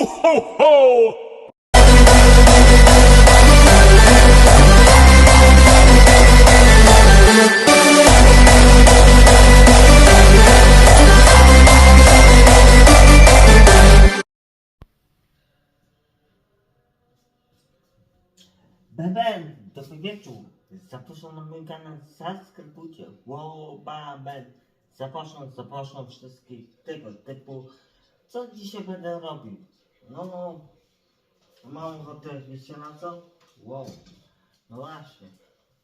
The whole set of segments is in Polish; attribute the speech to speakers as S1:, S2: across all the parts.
S1: Ho, ho, ho!
S2: Beben, dobry wieczór. Zapraszam na mój kanał, subskrybujcie. Wow, Babel. Zapraszam, zapraszam wszystkich tego typu. Co dzisiaj będę robił? No, no, mam ochotę, wiecie na co? Wow, no właśnie.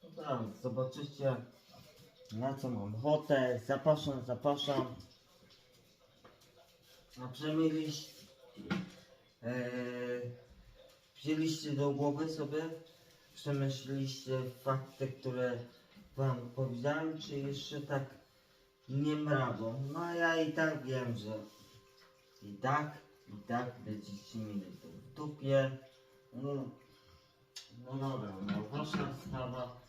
S2: No tak, zobaczycie na co mam ochotę. Zapraszam, zapraszam. A przemyliście, e, wzięliście do głowy sobie przemyśleliście fakty, które wam powiedziałem, czy jeszcze tak nie mrawą? No ja i tak wiem, że i tak, i tak będziecie mieli to w dupie. No, no dobra, no wasza sprawa,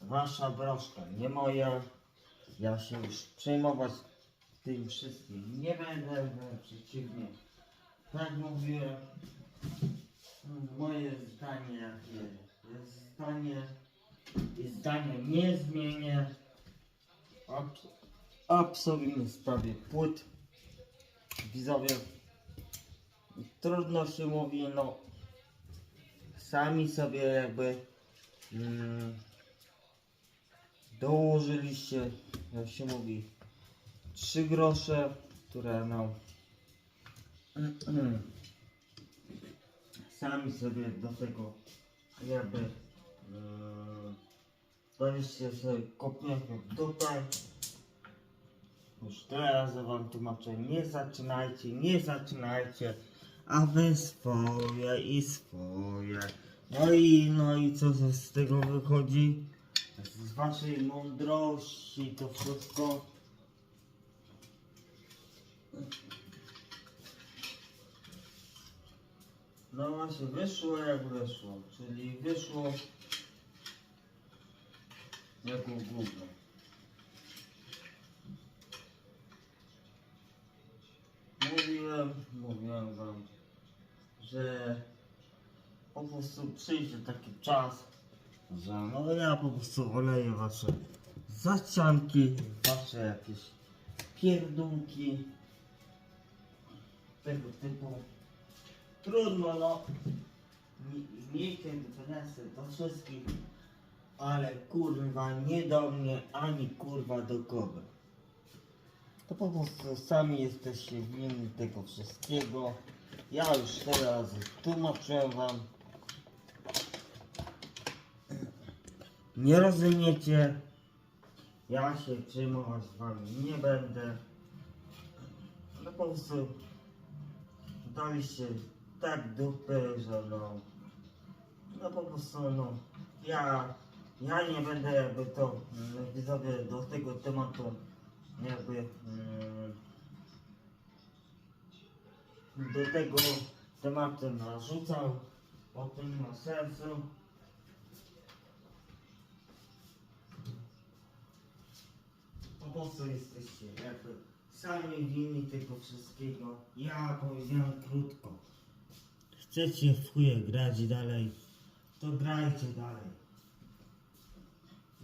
S2: wasza broszka, nie moja. Ja się już przejmować tym wszystkim nie będę, wręcz przeciwnie. Tak mówiłem, moje zdanie jakie jest zdanie i zdanie nie zmienię Abs- absolutnie w sprawie płyt widzowie trudno się mówi no sami sobie jakby mm, dołożyliście jak się mówi trzy grosze które no sami sobie do tego jakby yy, daliście sobie kopnięcie w dupę. Już teraz wam tłumaczę, nie zaczynajcie, nie zaczynajcie, a wy swoje i swoje. No i, no i co z- tego wychodzi? Z waszej mądrości to wszystko. No właśnie, wyszło jak wyszło, czyli wyszło jako gówno. Mówiłem, mówiłem wam, że po prostu przyjdzie taki czas, że no ja po prostu oleję wasze zacianki, wasze jakieś pierdółki tego typu. Trudno no, Mi- miejcie dyferensy do wszystkich, ale kurwa nie do mnie, ani kurwa do kogo. To po prostu sami jesteście winni tego wszystkiego. Ja już teraz tłumaczę wam. Nie rozumiecie. Ja się przejmować z wami nie będę. No po prostu daliście tak dupy, że no. No po prostu no. Ja, ja nie będę jakby to mm, widzowie do tego tematu jakby mm, do tego tematu narzucał, to nie ma sensu. Po prostu jesteście jakby sami winni tego wszystkiego. Ja powiedziałem krótko. Chcecie w chuje grać dalej, to grajcie dalej.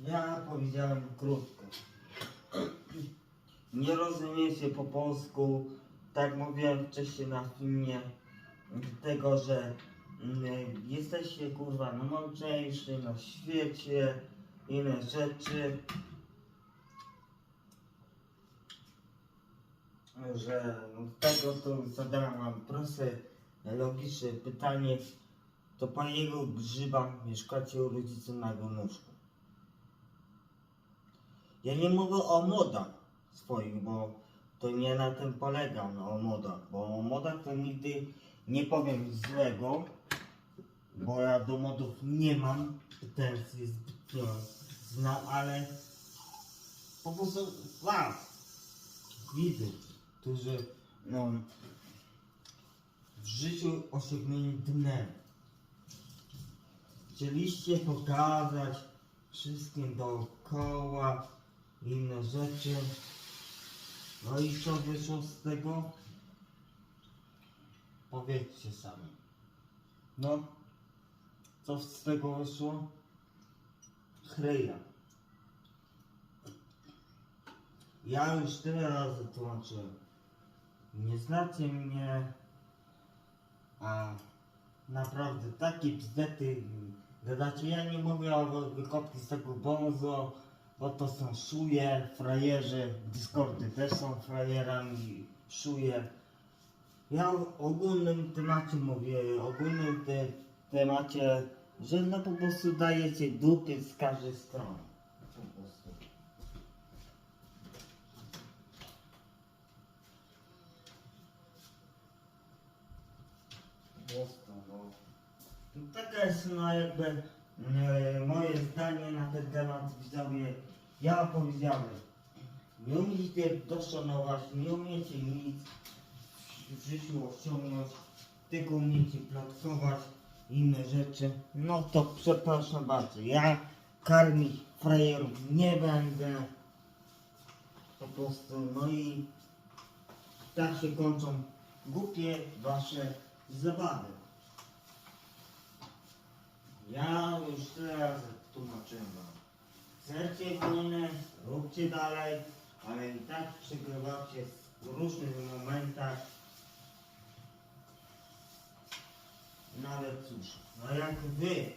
S2: Ja powiedziałem krótko. Nie rozumiecie po polsku, tak mówiłem wcześniej na filmie, tego, że mm, jesteście kurwa no mądrzejsi na świecie, inne rzeczy, że no, tego to zadałem wam proste, logiczne pytanie, to po jego grzyba mieszkacie u rodziców na Gonuszku. Ja nie mówię o modach swoich, bo to nie na tym polega, no, o modach, bo o modach to nigdy nie powiem złego, bo ja do modów nie mam pretensji zbytnio znam, ale po prostu was, widzów, którzy no, w życiu osiągnęli dnem. Chcieliście pokazać wszystkim dookoła inne rzeczy. No i co wyszło z tego? Powiedzcie sami. No, co z tego wyszło? Chryja. Ja już tyle razy tłumaczyłem. Nie znacie mnie, a naprawdę takie bzdety gadacie. Ja nie mówię o wykopki z tego bonzo, bo to są szuje, frajerzy, Discordy też są frajerami, szuje. Ja o ogólnym temacie mówię, o ogólnym te, temacie, że no po prostu dajecie dupy z każdej strony. Po prostu. No Taka jest no jakby e, moje zdanie na ten temat widzowie. Ja powiedziałem, nie umiecie doszanować, nie umiecie nic w życiu osiągnąć, tylko umiecie plotkować inne rzeczy. No to przepraszam bardzo, ja karmić frajerów nie będę. Po prostu, no i tak się kończą głupie wasze zabawy. Ja już teraz tłumaczyłem wam. Chcecie wojnę, róbcie dalej, ale i tak przegrywacie w różnych momentach. Ale cóż, no jak wy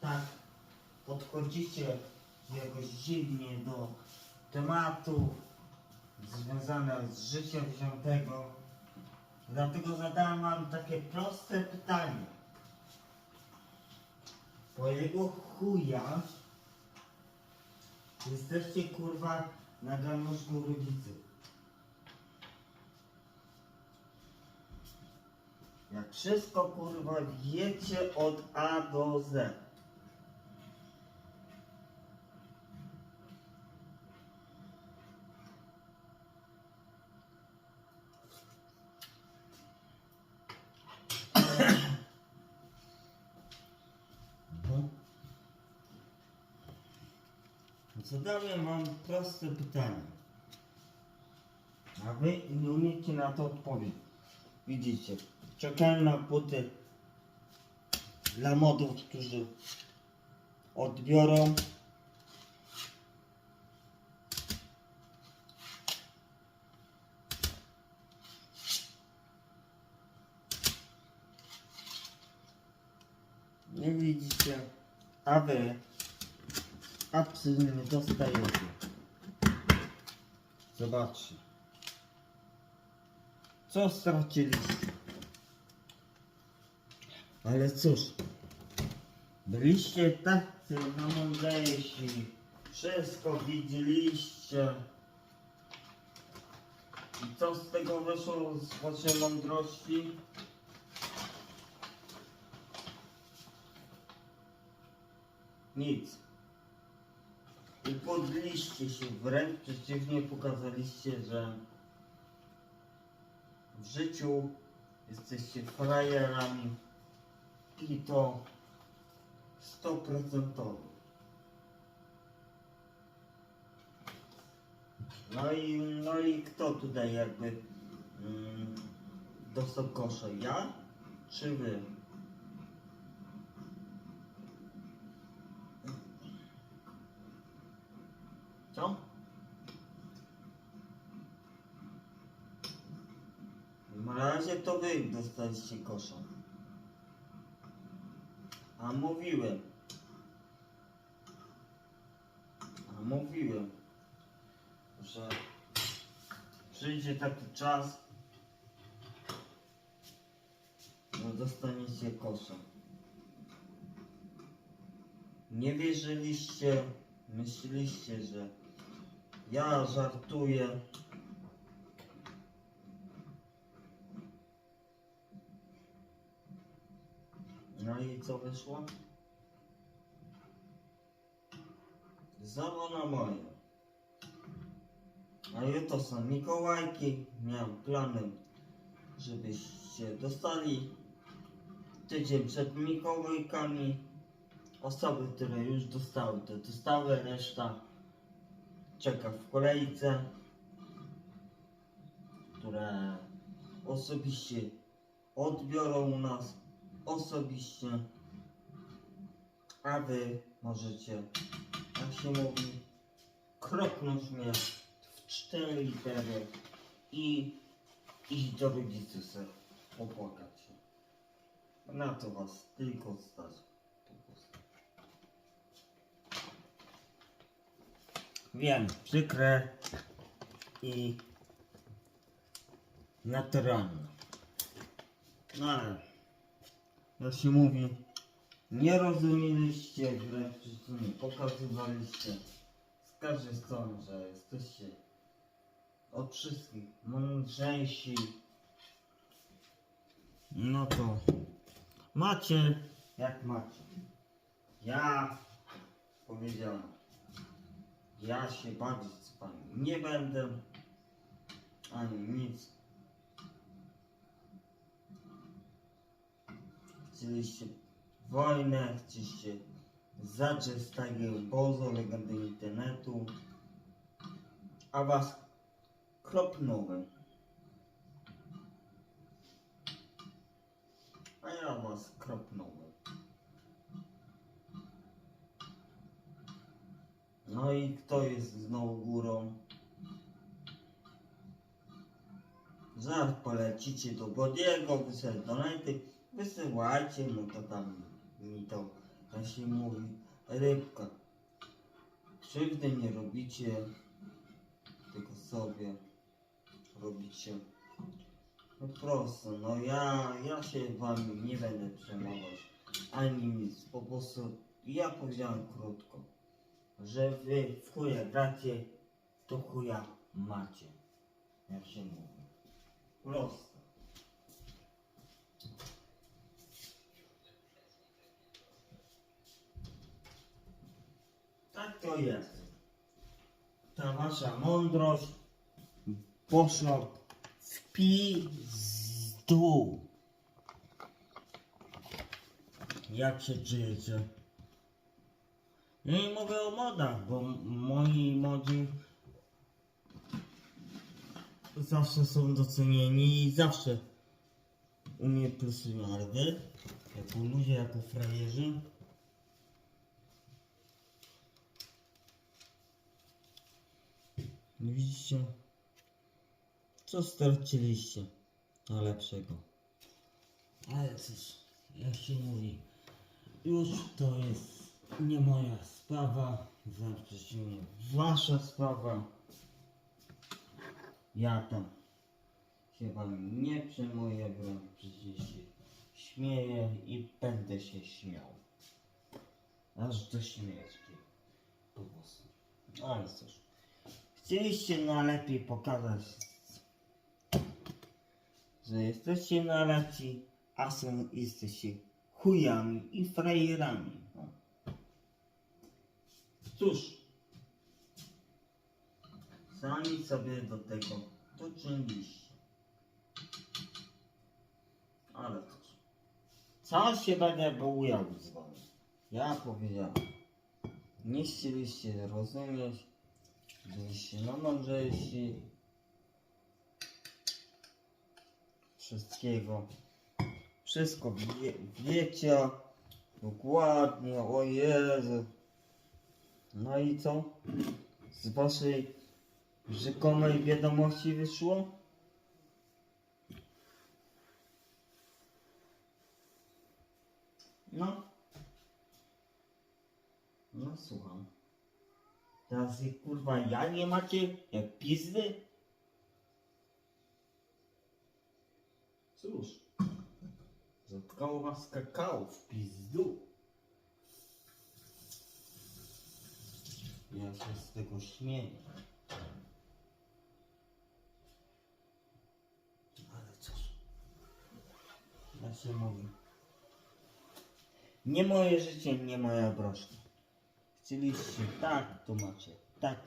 S2: tak podchodzicie jakoś dziwnie do tematów związanych z życiem wziętego, dlatego zadałem wam takie proste pytanie. Po jego chuja jesteście kurwa na garnuszku rodziców. Jak wszystko kurwa wiecie od A do Z. Zadałem wam proste pytanie. A wy nie umiecie na to odpowiedzieć. Widzicie, czekałem na płyty dla modów, którzy odbiorą. Nie widzicie, a wy absolutnie nie dostajecie. Zobaczcie. Co straciliście? Ale cóż, byliście tacy namądrzejsi, wszystko widzieliście. I co z tego wyszło z waszej mądrości? Nic. I podliście się, wręcz przeciwnie pokazaliście, że w życiu jesteście frajerami i to stoprocentowo. No i, no i kto tutaj jakby mm, dostał? Ja czy wy? Co? Na razie to wy dostaliście kosza. A mówiłem. A mówiłem, że przyjdzie taki czas, no dostaniecie kosza. Nie wierzyliście, myśleliście, że ja żartuję. No i co wyszło? Zawo na moje. A jutro są Mikołajki. Miałem planem, żebyście dostali tydzień przed Mikołajkami. Osoby, które już dostały, to dostały, reszta czeka w kolejce, które osobiście odbiorą nas osobiście, a wy możecie, jak się mówi, kropnąć mnie w cztery litery i iść do rodziców sobie popłakać się. Na to was tylko stać. Wiem, przykre i naturalne. No ale, jak się mówi, nie rozumieliście, wręcz przeciwnie, pokazywaliście z każdej strony, że jesteście od wszystkich mądrzejsi. No to macie jak macie. Ja powiedziałem, ja się bawić z wami nie będę, ani nic. Chcieliście wojnę, chcieliście zacząć z takiego bozo legendy internetu, a was kropnąłem. A ja was kropnąłem. No i kto jest znowu górą? Zaraz polecicie do Bodiego, wysyłać donaty, wysyłajcie mu to tam, mi to, jak się mówi, rybka. Krzywdy nie robicie, tylko sobie robicie. No prosto, no ja, ja się wam nie będę przejmować, ani nic, po prostu ja powiedziałem krótko, że wy w chuja gracie, to chuja macie, jak się mówi. Prosto. Tak to jest. Ta wasza mądrość poszła w pizdu. Jak się czujecie? Ja nie mówię o modach, bo moi młodzi zawsze są docenieni i zawsze u mnie plusują, ale wy, jako ludzie, jako frajerzy, widzicie, co straciliście na lepszego. Ale cóż, jak się mówi, już to jest nie moja sprawa, wręcz przeciwnie, wasza sprawa. Ja tam się wam nie przejmuję, wręcz przecież się śmieję i będę się śmiał. Aż do śmierci. Po prostu. Ale cóż. Chcieliście najlepiej pokazać, że jesteście najlepsi, a są jesteście chujami i frajerami. No. Cóż, sami sobie do tego doczyniliście. Ale cóż, co się będę bujał z wami? Ja powiedziałem, nie chcieliście rozumieć, byliście no mądrzejsi, wszystkiego. Wszystko wie, wiecie dokładnie, o Jezu. No i co? Z waszej rzekomej wiadomości wyszło? No. No słucham. Teraz i kurwa ja nie macie jak pizdy? Cóż. Zatkało was kakao w pizdu. Ja się z tego śmieję. Ale cóż. Ja się mówi. Nie moje życie, nie moja broszka. Chcieliście tak, to macie tak,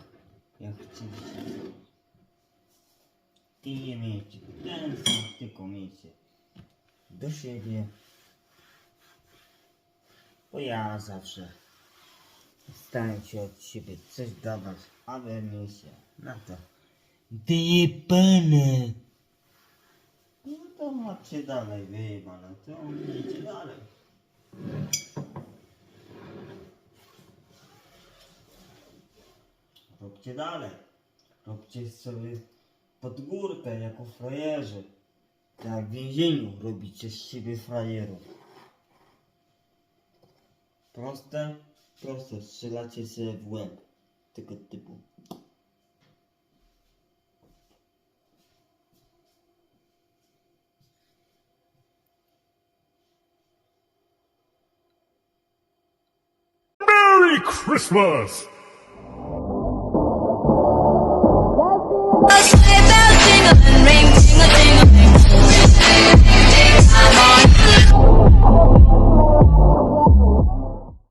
S2: jak chcieliście. I nie miejcie pretensji, tylko miejcie do siebie. Bo ja zawsze staram się od siebie coś dawać, a wy miejcie na to wyjebane. No to macie dalej wyjebane, to idzie dalej. Róbcie dalej. Róbcie sobie pod górkę jako frajerzy. Tak w więzieniu robicie z siebie frajerów. Proste, proste, strzelacie sobie w łeb. Tego typu.
S1: Merry Christmas!